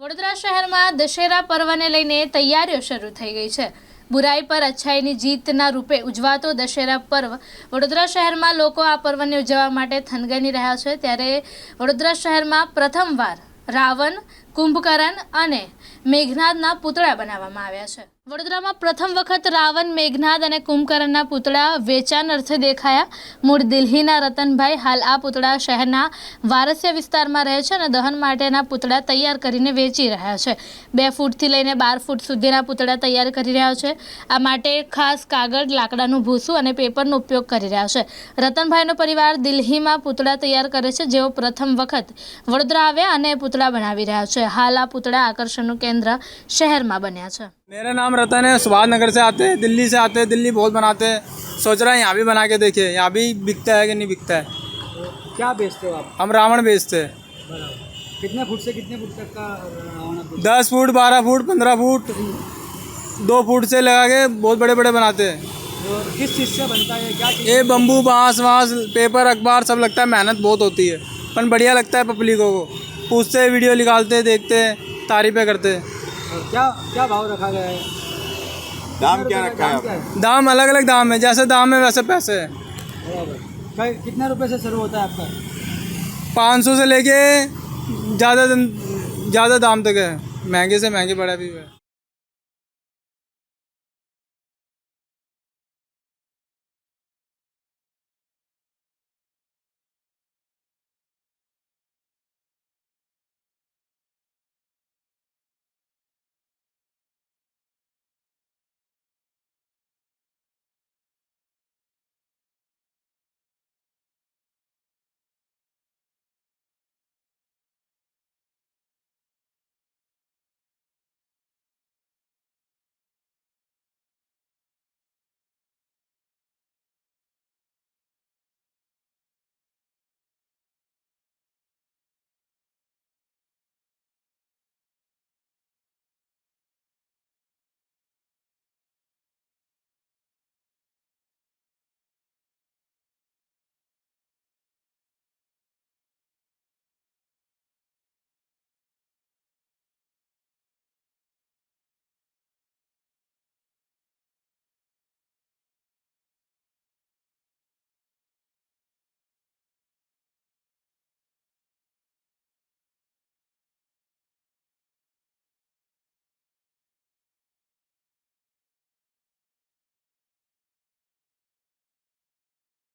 વડોદરા શહેરમાં દશેરા પર્વને લઈને તૈયારીઓ શરૂ થઈ ગઈ છે. બુરાઈ પર અચ્છાઈની જીતના રૂપે ઉજવાતો દશેરા પર્વ વડોદરા શહેરમાં લોકો આ પર્વને ઉજવવા માટે થનગની રહ્યા છે. ત્યારે વડોદરા શહેરમાં પ્રથમવાર રાવણ, કુંભકરણ અને મેઘનાદના પૂતળા બનાવવામાં આવ્યા છે. વડોદરામાં પ્રથમ વખત રાવણ, મેઘનાદ અને કુંભકર્ણના પૂતળા વેચાણ અર્થે દેખાયા. મૂળ દિલ્હીના રતનભાઈ હાલ આ પૂતળા શહેરના વારસ્ય વિસ્તારમાં રહે છે અને દહન માટેના પૂતળા તૈયાર કરીને વેચી રહ્યા છે. બે ફૂટથી લઈને બાર ફૂટ સુધીના પૂતળા તૈયાર કરી રહ્યા છે. આ માટે ખાસ કાગળ, લાકડાનું ભૂસું અને પેપરનો ઉપયોગ કરી રહ્યા છે. રતનભાઈનો પરિવાર દિલ્હીમાં પૂતળા તૈયાર કરે છે. જેઓ પ્રથમ વખત વડોદરા આવ્યા અને પૂતળા બનાવી રહ્યા છે. હાલ આ પૂતળા આકર્ષણનું કેન્દ્ર શહેરમાં બન્યા છે. मेरा नाम रतन है सुभाष नगर से आते हैं दिल्ली से आते हैं दिल्ली बहुत बनाते हैं। सोच रहा है यहाँ भी बना के देखिए यहाँ भी बिकता है कि नहीं बिकता है। क्या बेचते हो आप? हम रावण बेचते हैं। कितने फुट से कितने फुट तक का रावण दस फुट बारह फुट पंद्रह फुट दो फुट से लगा के बहुत बड़े बड़े बनाते हैं। और किस चीज़ से बनता है क्या ये बम्बू बाँस वांस पेपर अखबार सब लगता है मेहनत बहुत होती है। पर बढ़िया लगता है पब्लिकों को। पूछते हैं वीडियो निकालते देखते तारीफें करते हैं। क्या क्या भाव रखा गया है दाम कितने क्या रुपए रखा है का दाम दाम अलग अलग दाम है जैसे दाम है वैसे पैसे हैं क्या है बराबर कै- कितने रुपए से शुरू होता है आपका पाँच सौ से लेके ज़्यादा ज़्यादा दाम तक है महंगे से महंगे बड़ा भी है